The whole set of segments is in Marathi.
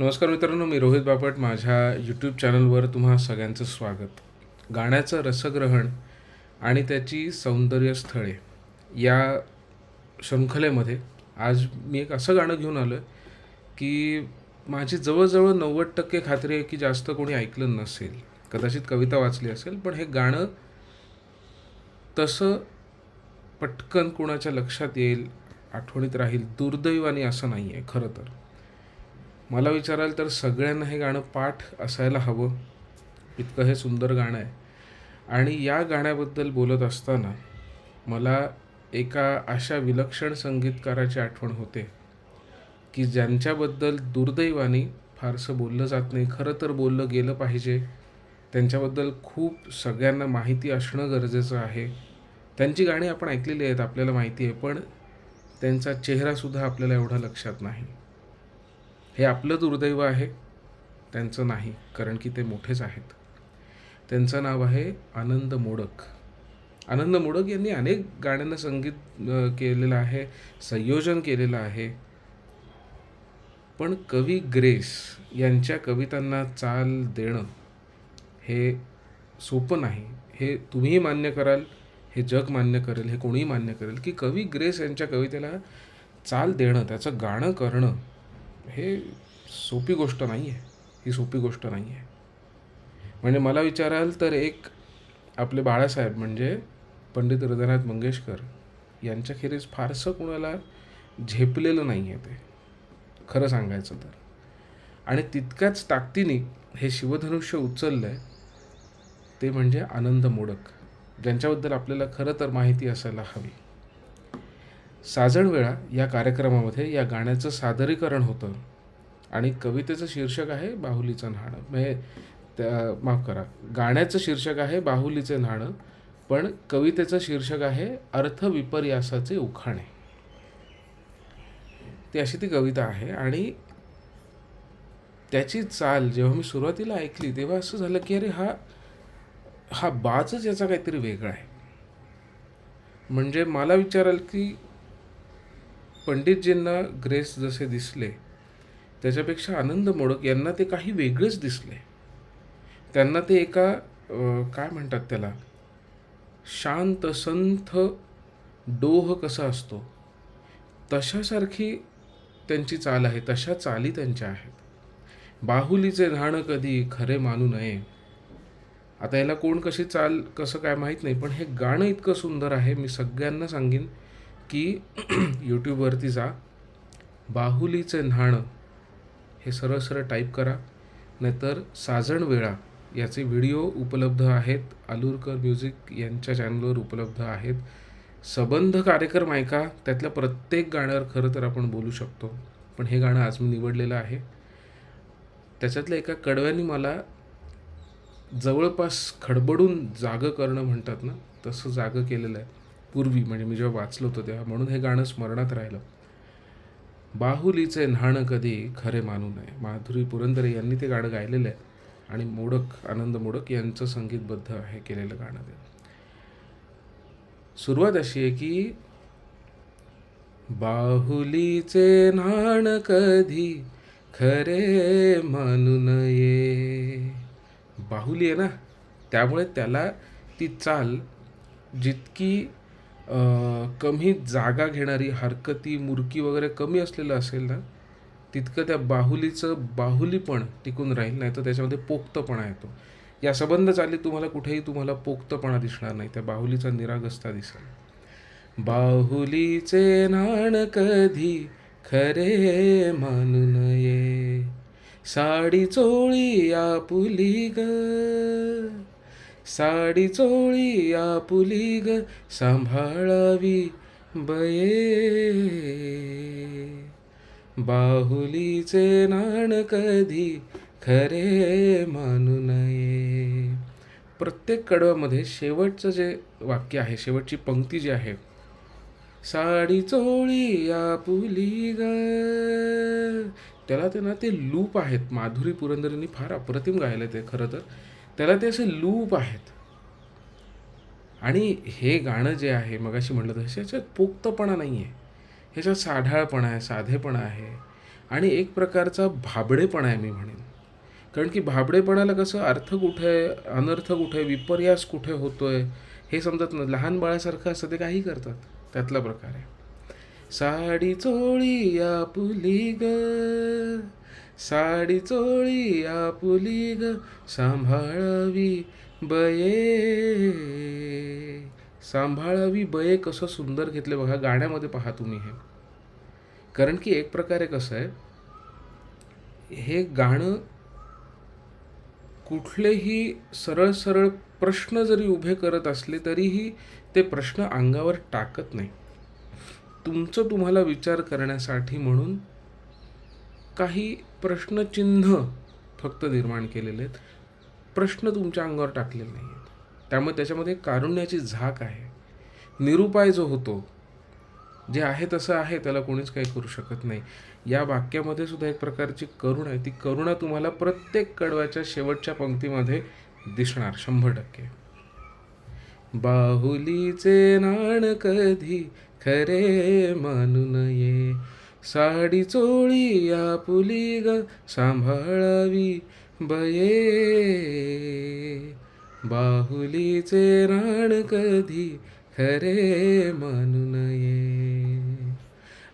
नमस्कार मित्रांनो मी रोहित बापट. माझ्या यूट्यूब चॅनलवर तुम्हा सगळ्यांचं स्वागत. गाण्याचं रसग्रहण आणि त्याची सौंदर्य स्थळे या शृंखलेमध्ये आज मी एक असं गाणं घेऊन आलो आहे की माझी जवळजवळ नव्वद टक्के खात्री आहे की जास्त कोणी ऐकलं नसेल. कदाचित कविता वाचली असेल पण हे गाणं तसं पटकन कोणाच्या लक्षात येईल आठवणीत राहील दुर्दैवाने असं नाही आहे खरं तर. मला विचाराल तर सगळ्यांना हे गाणं पाठ असायला हवं. इतकं हे सुंदर गाणं आहे. आणि या गाण्याबद्दल बोलत असताना मला एका अशा विलक्षण संगीतकाराची आठवण होते की ज्यांच्याबद्दल दुर्दैवाने फारसं बोललं जात नाही. खरं तर बोललं गेलं पाहिजे. त्यांच्याबद्दल खूप सगळ्यांना माहिती असणं गरजेचं आहे. त्यांची गाणी आपण ऐकलेली आहेत आपल्याला माहिती आहे पण त्यांचा चेहरासुद्धा आपल्याला एवढा लक्षात नाही. हे आपलं दुर्दैव आहे त्यांचं नाही कारण की ते मोठेच आहेत. त्यांचं नाव आहे आनंद मोडक. आनंद मोडक यांनी अनेक गाण्यांना संगीत केलेलं आहे संयोजन केलेलं आहे. पण कवी ग्रेस यांच्या कवितांना चाल देणं हे सोपं नाही. हे तुम्हीही मान्य कराल हे जग मान्य करेल हे कोणीही मान्य करेल की कवी ग्रेस यांच्या कवितेला चाल देणं त्याचं गाणं करणं हे सोपी गोष्ट नाही आहे ही सोपी गोष्ट नाही आहे म्हणजे मला विचाराल तर एक आपले बाळासाहेब म्हणजे पंडित हृदयनाथ मंगेशकर यांच्याखेरीज फारसं कुणाला झेपलेलं नाही आहे ते. खरं सांगायचं तर. आणि तितक्याच ताकदीने हे शिवधनुष्य उचललं आहे ते म्हणजे आनंद मोडक. ज्यांच्याबद्दल आपल्याला खरं तर माहिती असायला हवी. साजणवेळा या कार्यक्रमामध्ये या गाण्याचं सादरीकरण होतं. आणि कवितेचं शीर्षक आहे बाहुलीचं न्हाणं. म्हणजे त्या माफ करा. गाण्याचं शीर्षक आहे बाहुलीचे न्हाणं पण कवितेचं शीर्षक आहे अर्थ विपर्यासाचे उखाणे. ती अशी ती कविता आहे आणि त्याची चाल जेव्हा मी सुरुवातीला ऐकली तेव्हा असं झालं की अरे हा हा बाजच याचा काहीतरी वेगळा आहे. म्हणजे मला विचाराल की पंडितजींना ग्रेस जसे दिसले त्याच्यापेक्षा आनंद मोडक यांना ते काही वेगळेच दिसले. त्यांना ते एका काय म्हणतात त्याला? शांत संथ डोह कसा असतो? तशासारखी त्यांची चाल आहे तशा चाली त्यांच्या आहेत. बाहुलीचे राहणं कधी खरे मानू नये. आता याला कोण कशी चाल कसं काय माहीत नाही पण हे गाणं इतकं सुंदर आहे मी सगळ्यांना सांगेन की यूट्यूबवरती जा. बाहुलीचे न्हाणं हे सरळ सरळ टाईप करा. नाहीतर साजण वेळा याचे व्हिडिओ उपलब्ध आहेत. आलूरकर म्युझिक यांच्या चॅनलवर उपलब्ध आहेत. सबंध कार्यक्रम ऐका. त्यातल्या प्रत्येक गाण्यावर खरं तर आपण बोलू शकतो. पण हे गाणं आज मी निवडलेलं आहे. त्याच्यातल्या एका कडव्याने मला जवळपास खडबडून जागं करणं म्हणतात ना तसं जागं केलेलं आहे. पूर्वी म्हणजे मी जेव्हा वाचलं होतं तेव्हा म्हणून हे गाणं स्मरणात राहिलं. बाहुलीचे न्हाणं कधी खरे मानू नये. माधुरी पुरंदरे यांनी ते गाणं गायलेलं आहे आणि मोडक आनंद मोडक यांचं संगीतबद्ध हे केलेलं गाणं ते. सुरुवात अशी आहे की बाहुलीचे न्हाण कधी खरे मानू नये. बाहुली आहे ना त्यामुळे त्याला ती चाल जितकी कमी जागा घेणारी हरकती मुरकी वगैरे कमी असलेलं असेल ना तितकं त्या बाहुलीचं बाहुलीपण टिकून राहील नाही तर त्याच्यामध्ये पोक्तपणा येतो. या संबंध चाली तुम्हाला कुठेही तुम्हाला पोक्तपणा दिसणार नाही त्या बाहुलीचा निरागस्ता दिसेल. बाहुलीचे नाण कधी खरे मानू नये. साडी चोळी आपुली ग. साडी चोळी आपुली ग सांभाळावी बये. बाहुलीचे नाण कधी खरे मानू नये. प्रत्येक कडव्यामध्ये शेवटचं जे वाक्य आहे शेवटची पंक्ती जी आहे साडी चोळी आपुली ग त्याला त्यांना ते लूप आहेत. माधुरी पुरंदरींनी फार अप्रतिम गायलं ते खरं तर. त्याला ते असे लूप आहेत. आणि हे गाणं जे आहे मगाशी म्हटलं तसं ह्याच्यात पोक्तपणा नाही आहे ह्याच्यात साढाळपणा आहे साधेपणा आहे. आणि एक प्रकारचा भाबडेपणा आहे मी म्हणेन. कारण की भाबडेपणाला कसं अर्थ कुठे आहे अनर्थ कुठे आहे विपर्यास कुठे होतोय हे समजत नाही लहान बाळासारखं असं ते काही करतात. त्यातला प्रकार आहे. साडी चोळी आपुली ग. साडी चोळी आपुली ग. सांभाळावी बये. सांभाळावी बये कसं सुंदर घेतले बघा. गाण्यामध्ये पहा तुम्ही हे. कारण की एक प्रकारे कसं आहे हे गाणं कुठलेही सरळ सरळ प्रश्न जरी उभे करत असले तरीही ते प्रश्न अंगावर टाकत नाही. तुमचं तुम्हाला विचार करण्यासाठी म्हणून काही प्रश्नचिन्ह फक्त निर्माण केलेले आहेत. प्रश्न तुमच्या अंगावर टाकलेले नाही आहेत त्यामुळे त्याच्यामध्ये कारुण्याची झाक आहे. निरुपाय जो होतो जे आहे तसं आहे त्याला कोणीच काही करू शकत नाही. या वाक्यामध्ये सुद्धा एक प्रकारची करुणा आहे. ती करुणा तुम्हाला प्रत्येक कडव्याच्या शेवटच्या पंक्तीमध्ये दिसणार शंभर टक्के. बाहुलीचे नाण कधी खरे मानू नये साडी चोळी या पुली ग सांभाळावी बये. बाहुलीचे राण कधी खरे मानू नये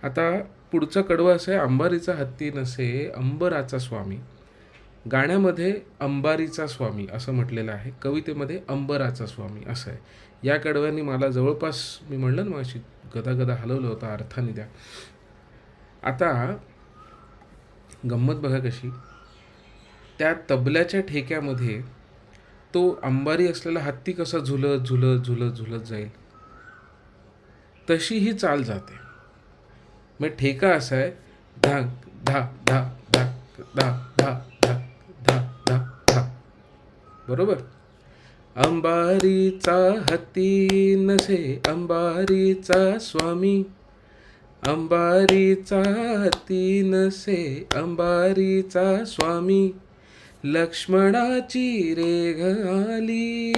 आता पुढचं कडवं असं आहे अंबारीचा हत्ती नसे अंबराचा स्वामी. गाण्यामध्ये अंबारीचा स्वामी असं म्हटलेलं आहे कवितेमध्ये अंबराचा स्वामी असं आहे. या कडव्यांनी मला जवळपास मी म्हणलं ना अशी गदागदा गदा हलवलं होतं अर्थाने द्या आता गंमत बघा कशी. त्या तबल्याच्या ठेक्यामध्ये तो अंबारी असलेला हत्ती कसा झुलत झुलत झुलत झुलत जाईल. तशी ही चाल जाते. मग ठेका असा आहे धाक धा धा धा धा धा धा धा धा धा बरोबर? अंबारीचा हत्ती नसे अंबारीचा स्वामी. अंबारीचा हत्ती नसे अंबारीचा स्वामी. लक्ष्मणाची रेघ आली.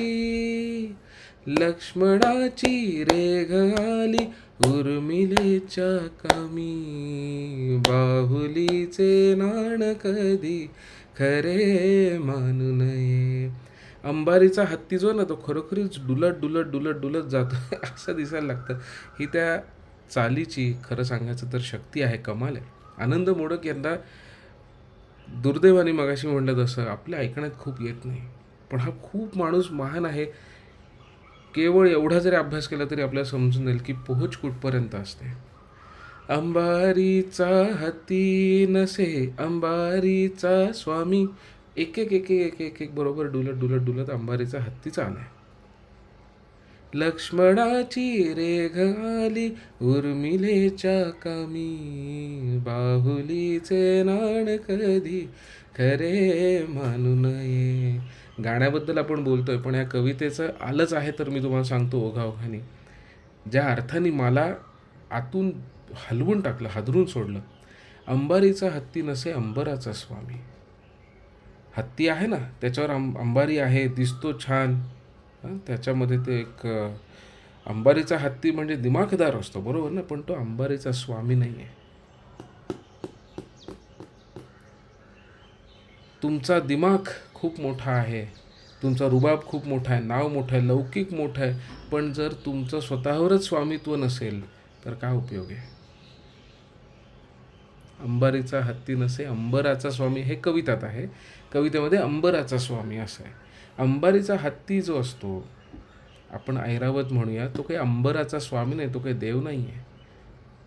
लक्ष्मणाची रेघ आली. उर्मिलेच्या कामी. बाहुलीचे नाण कधी खरे मानू नये. अंबारीचा हत्ती जो ना तो खरोखरीच डुलत डुलत डुलत डुलत जातो. असं दिसायला लागतं. ही त्या चालीची खरं सांगायचं तर शक्ती आहे कमाल आहे. आनंद मोडक यांना दुर्दैवाने मगाशी म्हणलं तसं आपल्या ऐकण्यात खूप येत नाही. पण हा खूप माणूस महान आहे. केवळ एवढा जरी अभ्यास केला तरी आपल्याला समजून जाईल की पोहोच कुठपर्यंत असते. अंबारीचा हत्ती नसे अंबारीचा स्वामी एक एक एक एक एक एक बरोबर डुलत डुलत डुलत अंबारीचा हत्ती चालाय लक्ष्मणाची रेघ आली उर्मिलेच्या कामी बाहुलीचे नाण कधी खरे मानू नये. गाण्याबद्दल आपण बोलतोय पण या कवितेचं आलंच आहे तर मी तुम्हाला सांगतो ओघाओघाने. ज्या अर्थाने मला आतून हलवून टाकलं हादरून सोडलं अंबारीचा हत्ती नसे अंबराचा स्वामी. हत्ती आहे ना त्याच्यावर अंब अंबारी आहे दिसतो छान. त्याच्यामध्ये ते एक अंबारीचा हत्ती म्हणजे दिमाखदार असतो बरोबर ना? पण तो अंबारीचा स्वामी नाही आहे तुमचा दिमाग खूप मोठा आहे. तुमचा रुबाब खूप मोठा आहे नाव मोठं आहे लौकिक मोठं आहे. पण जर तुमचं स्वतःवरच स्वामित्व नसेल तर काय उपयोग आहे? अंबारीचा हत्ती नसे अंबराचा स्वामी हे कवितात आहे. कवितेमध्ये अंबराचा स्वामी असं आहे. अंबारीचा हत्ती जो असतो आपण ऐरावत म्हणूया तो काही अंबराचा स्वामी नाही तो काही देव नाही आहे.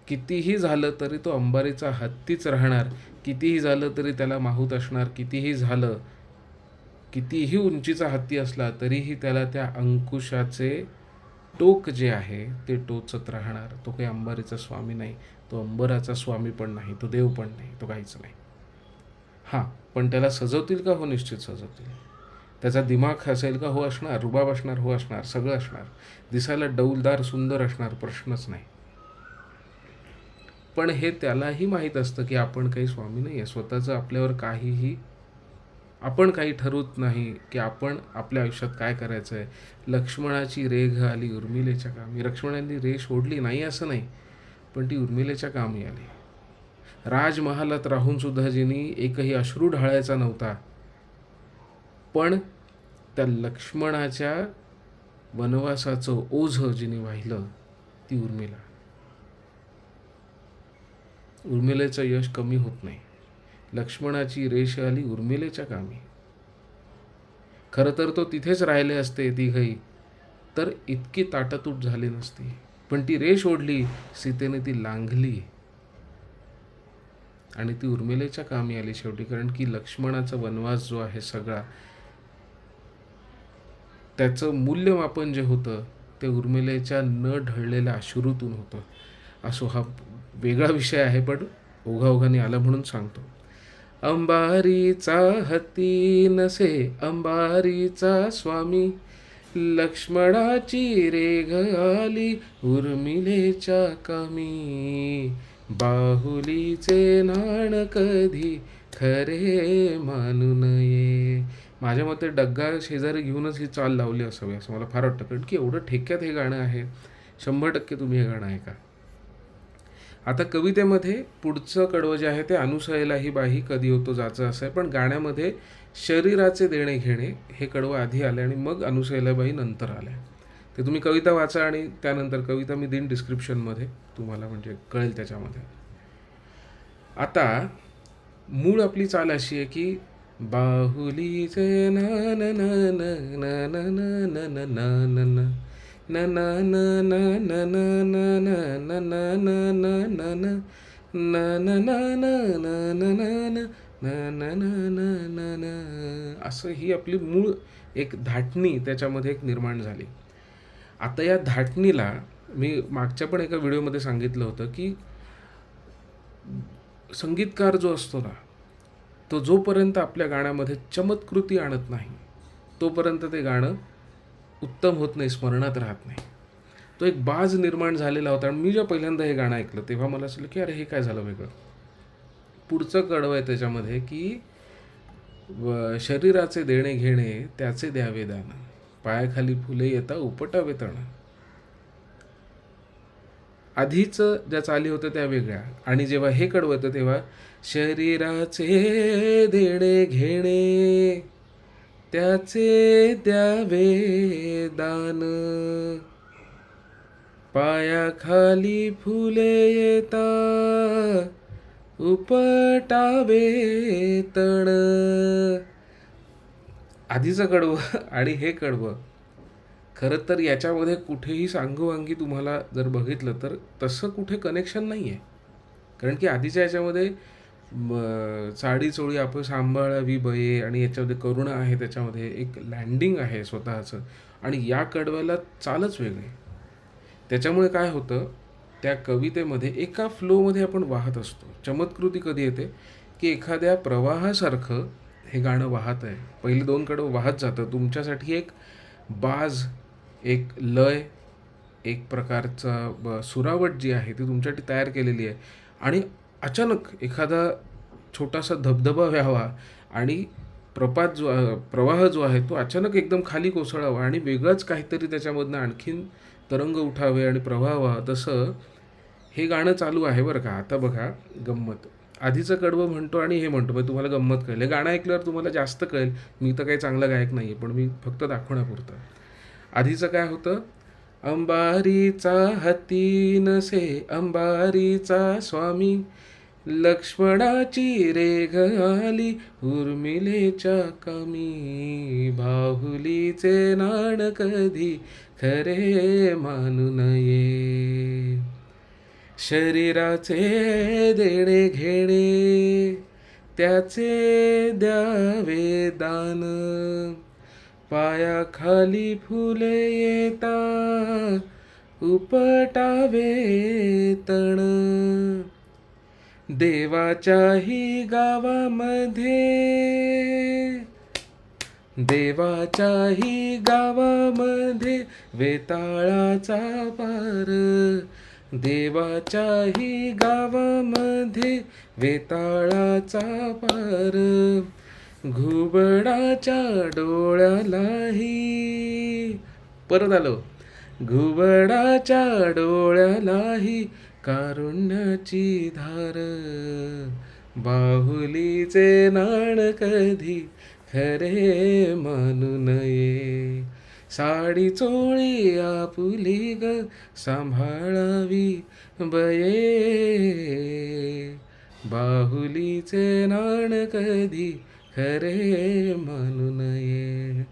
कितीही झालं तरी तो अंबारीचा हत्तीच राहणार. कितीही झालं तरी त्याला माहूत असणार. कितीही झालं कितीही उंचीचा हत्ती असला तरीही त्याला त्या अंकुशाचे टोक जे आहे ते टोचत राहणार. तो काही अंबारीचा स्वामी नाही तो अंबराचा स्वामी पण नाही तो देव पण नाही तो काहीच नाही. हां पण त्याला सजवतील का हो? निश्चित सजवतील. त्याचा दिमाग असेल का? हो असणार रुबाब असणार हो असणार सगळं असणार. दिसायला डौलदार सुंदर असणार प्रश्नच नाही. पण हे त्यालाही माहीत असतं की आपण काही स्वामी नाही आहे स्वतःचं आपल्यावर काहीही आपण काही ठरवत नाही की आपण आपल्या आयुष्यात काय करायचं आहे लक्ष्मणाची रेघ आली उर्मिलेच्या कामी. लक्ष्मणांनी रेष ओढली नाही असं नाही पण ती उर्मिलेच्या कामी आली. राजमहालात राहून सुद्धा जिनी एकही अश्रू ढाळायचा नव्हता. पण त्या लक्ष्मणाच्या वनवासाचं ओझं जिने वाहिलं ती उर्मिला. उर्मिलेचं यश कमी होत नाही. लक्ष्मणाची रेष आली उर्मिलेच्या कामी. खरं तर तो तिथेच राहिले असते तिघही. तर इतकी ताटातूट झाली नसती. पण ती रेष ओढली सीतेने ती लांघली. आणि ती उर्मिलेच्या कामी आली शेवटी कारण की लक्ष्मणाचा वनवास जो आहे सगळा त्याचं मूल्यमापन जे होतं ते उर्मिलेच्या न ढळलेल्या अश्रूतून होतं. असो हा वेगळा विषय आहे पण ओघाओघाने आला म्हणून सांगतो. अंबारीचा हत्ती नसे अंबारीचा स्वामी. लक्ष्मणाची रेघ आली उर्मिलेच्या कामी. बाहुलीचे नाण कधी खरे मानू नये. माझ्या मते डग्गा शेजारी घेऊनच ही चाल लावली असावी असं मला फार वाटतं. कारण की एवढं ठेक्यात हे गाणं आहे. शंभर टक्के तुम्ही हे गाणं ऐका. आता कवितेमध्ये पुढचं कडवं जे आहे ते अनुसयाला ही बाही कधी होतो जाचं असं आहे पण गाण्यामध्ये शरीराचे देणे घेणे हे कडवं आधी आले आणि मग अनुसयला बाई नंतर आल्या ते तुम्ही कविता वाचा आणि त्यानंतर कविता मी देईन डिस्क्रिप्शनमध्ये तुम्हाला म्हणजे कळेल त्याच्यामध्ये आता मूळ आपली चाल अशी आहे की बाहुलीचे न न न न न न न न न न असं ही आपली मूळ एक धाटणी त्याच्यामध्ये एक निर्माण झाली. आता या धाटणीला मी मागच्या पण एका व्हिडिओमध्ये सांगितलं होतं की संगीतकार जो असतो ना तो जोपर्यंत आपल्या गाण्यामध्ये चमत्कृती आणत नाही तोपर्यंत ते गाणं उत्तम होत नाही स्मरणात राहत नाही. तो एक बाज निर्माण झालेला होता आणि मी जेव्हा पहिल्यांदा हे गाणं ऐकलं तेव्हा मला असं की अरे हे काय झालं वेगळं? पुढचं कडवं आहे त्याच्यामध्ये की शरीराचे देणे घेणे त्याचे द्यावे दान. पायाखाली फुले येता उपटावे तण. आधीच ज्या चाली होत्या त्या वेगळ्या. आणि जेव्हा हे कडवं येतं तेव्हा शरीराचे देणे घेणे. त्याचे द्यावे दान पायाखाली फुले येता उपटावे तण. आधीचं कडवं आणि हे कडवं. खरं तर याच्यामध्ये कुठेही सांगोवांगी तुम्हाला जर बघितलं तर तसं कुठे कनेक्शन नाही आहे कारण की आधीच्या याच्यामध्ये म, चाडी चोळी आपण सांभाळावी बये आणि याच्यामध्ये करुणा आहे त्याच्यामध्ये एक लँडिंग आहे स्वतःचं. आणि या कडव्याला चालच वेगळी. त्याच्यामुळे काय होतं त्या कवितेमध्ये एका फ्लोमध्ये आपण वाहत असतो. चमत्कृती कधी येते? की एखाद्या प्रवाहासारखं हे गाणं वाहत आहे. पहिले दोन कडवं वाहत जातं. तुमच्यासाठी एक बाज एक लय एक प्रकारचा ब- सुरावट जी आहे ती तुमच्यासाठी तयार केलेली आहे. आणि अचानक एखादा छोटासा धबधबा व्हावा आणि प्रपात जो प्रवाह जो आहे तो अचानक एकदम खाली कोसळावा आणि वेगळंच काहीतरी त्याच्यामधनं आणखीन तरंग उठावे आणि प्रवाह व्हावा तसं हे गाणं चालू आहे बरं का. आता बघा गंमत. आधीचं कडवं म्हणतो आणि हे म्हणतो. म्हणजे तुम्हाला गंमत कळेल. हे गाणं ऐकल्यावर तुम्हाला जास्त कळेल. मी तर काही चांगला गायक नाही आहे पण मी फक्त दाखवण्यापुरतं. आधीचं काय होतं? अंबारीचा हत्ती नसे अंबारीचा स्वामी लक्ष्मणाची रेघ आली उर्मिलेच्या कमी बाहुलीचे नाण कधी खरे मानू नये. शरीराचे देणे घेणे त्याचे द्यावे दान. पायाखाली फुले येता उपटावे तण. देवाच्याही गावामध्ये देवाच्याही गावामध्ये वेताळाचा पार. देवाच्याही गावामध्ये वेताळाचा पार. घुबडाच्या डोळ्यालाही. परत आलो. घुबडाच्या डोळ्यालाही कारुण्याची धार. बाहुलीचे नाण कधी खरे मानू नये. साडी चोळी आपुली ग सांभाळावी बये. बाहुलीचे नाण कधी खरे मानू नये.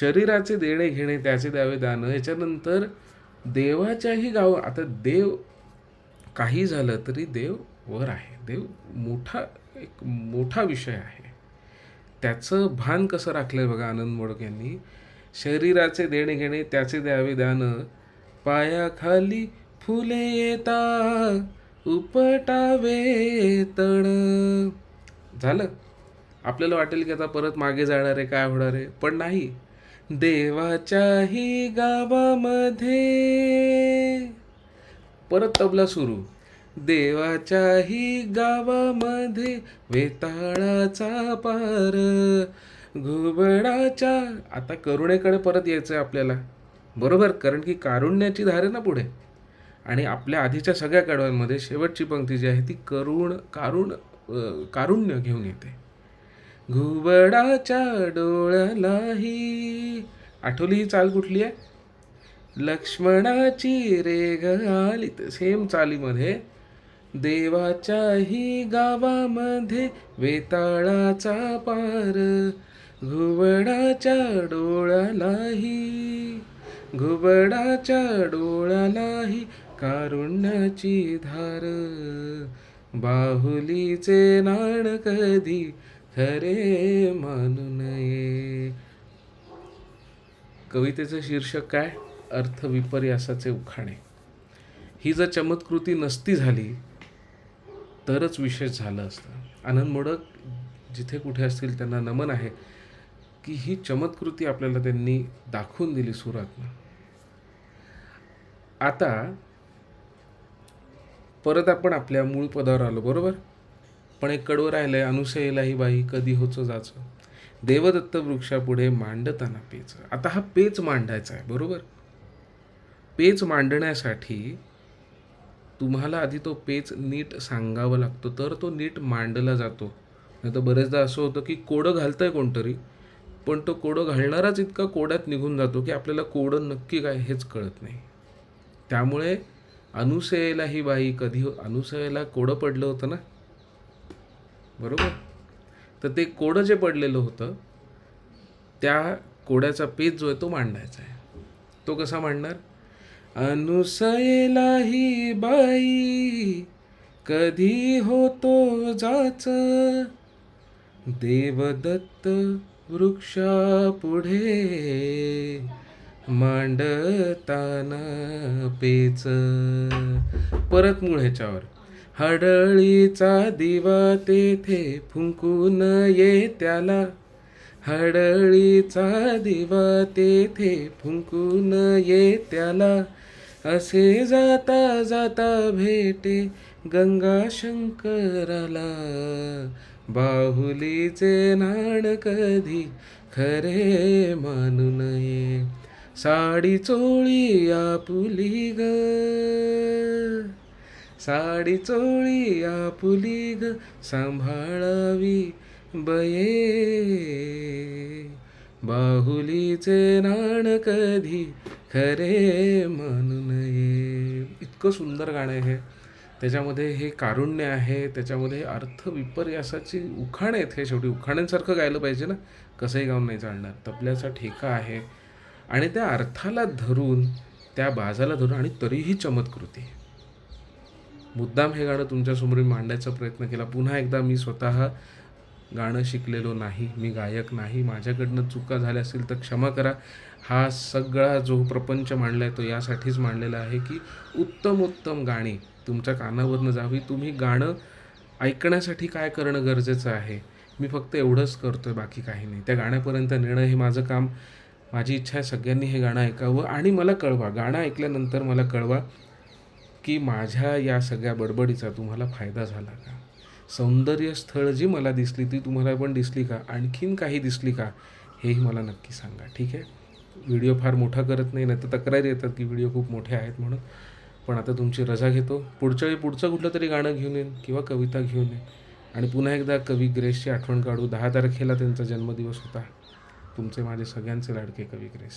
शरीराचे देणे घेणे त्याचे द्यावे दानं याच्यानंतर देवाच्याही गाव आता देव काही झालं तरी देव वर आहे. देव मोठा एक मोठा विषय आहे. त्याचं भान कसं राखलं आहे बघा आनंद मोडक यांनी. शरीराचे देणे घेणे त्याचे द्यावे दानं पायाखाली फुले येता उपटावे तण. झालं? आपल्याला वाटेल की आता परत मागे जाणार आहे काय होणार आहे. पण नाही देवाच्याही गावामध्ये परत तबला सुरू. देवाच्याही गावामध्ये वेताळाचा पार घुबडाच्या आता करुणेकडे परत यायचं आहे आपल्याला. बरोबर कारण की कारुण्याची धार आहे ना पुढे. आणि आपल्या आधीच्या सगळ्या कडव्यांमध्ये शेवटची पंक्ती जी आहे ती करुण कारुण कारुण्य घेऊन येते. घुबडाच्या डोळ्यालाही. आठवली ही चाल कुठली आहे? लक्ष्मणाची रेग आली सेम चालीमध्ये. देवाच्याही गावामध्ये वेताळाचा पार. घुबडाच्या डोळ्यालाही. घुबडाच्या डोळ्यालाही कारुण्याची धार. बाहुलीचे नाण कधी खरे मानू नये. कवितेचं शीर्षक काय? अर्थ विपर्यासाचे उखाणे. ही जर चमत्कृती नसती झाली तरच विशेष झालं असतं. आनंद मोडक जिथे कुठे असतील त्यांना नमन आहे की ही चमत्कृती आपल्याला त्यांनी दाखवून दिली सुरातनं. आता परत आपण आपल्या मूळ पदावर आलो बरोबर? पण एक कडवं राहिलंय अनुसयेला ही बाई कधी होचं जाचं. देवदत्त वृक्षापुढे मांडताना पेच. आता हा पेच मांडायचा आहे बरोबर? पेच मांडण्यासाठी तुम्हाला आधी तो पेच नीट सांगावा लागतो तर तो नीट मांडला जातो. नाही तर बरेचदा असं होतं की कोडं घालतंय कोणतरी पण तो कोडं घालणाराच इतका कोड्यात निघून जातो की आपल्याला कोडं नक्की काय हेच कळत नाही. त्यामुळे अनुसयेला ही बाई कधी हो-, अनुसयेला कोडं पडलं होतं ना? बरोबर? तर ते कोडं जे पडलेलं होतं त्या कोड्याचा पेज जो आहे तो मांडायचा आहे. तो कसा मांडणार? अनुसयेला ही बाई कधी होतो जाच देवदत्त वृक्षा पुढे मांडताना पेच. परत मूळ ह्याच्यावर. हडळीचा दिवा तेथे फुंकून ये त्याला हडळीचा दिवा तेथे फुंकून ये त्याला असे जाता जाता भेटे गंगा शंकराला बाहुलीचे नाण कधी खरे मानू नये. साडी चोळी आपुली ग. साडी चोळी आपुली ग सांभाळावी बये. बाहुलीचे नाण कधी खरे म्हणून नये इतकं सुंदर गाणं आहे हे. त्याच्यामध्ये हे कारुण्य आहे त्याच्यामध्ये अर्थ विपर्यासाची उखाण आहेत हे शेवटी. उखाण्यांसारखं गायलं पाहिजे ना. कसंही गाऊन नाही चालणार. तबल्याचा ठेका आहे. आणि त्या अर्थाला धरून त्या बाजाला धरून आणि तरीही चमत्कृती आहे. मुद्दाम हे गाणं तुमच्यासमोर मी मांडायचा प्रयत्न केला. पुन्हा एकदा मी स्वतः गाणं शिकलेलो नाही. मी गायक नाही. माझ्याकडनं चुका झाल्या असतील तर क्षमा करा. हा सगळा जो प्रपंच मांडला आहे तो यासाठीच मांडलेला आहे की उत्तम उत्तम गाणी तुमच्या कानावरनं जावी. तुम्ही गाणं ऐकण्यासाठी काय करणं गरजेचं आहे? मी फक्त एवढंच करतो आहे बाकी काही नाही. त्या गाण्यापर्यंत नेणं हे माझं काम. माझी इच्छा आहे सगळ्यांनी हे गाणं ऐकावं आणि मला कळवा. गाणं ऐकल्यानंतर मला कळवा. की माझ्या या सगळ्या बडबडीचा तुम्हाला फायदा झाला का? सौंदर्य स्थळ जी मला दिसली ती तुम्हाला पण दिसली का? आणखीन काही दिसली का? हेही मला नक्की सांगा ठीक आहे? व्हिडिओ फार मोठा करत नाही नाही तर तक्रारी येतात की व्हिडिओ खूप मोठे आहेत म्हणून. पण आता तुमची रजा घेतो. पुढच्या वेळी पुढचं कुठलं तरी गाणं घेऊन येईन किंवा कविता घेऊन येईन. आणि पुन्हा एकदा कवी ग्रेसची आठवण काढू. दहा तारखेला त्यांचा जन्मदिवस होता. तुमचे माझे सगळ्यांचे लाडके कवी ग्रेस.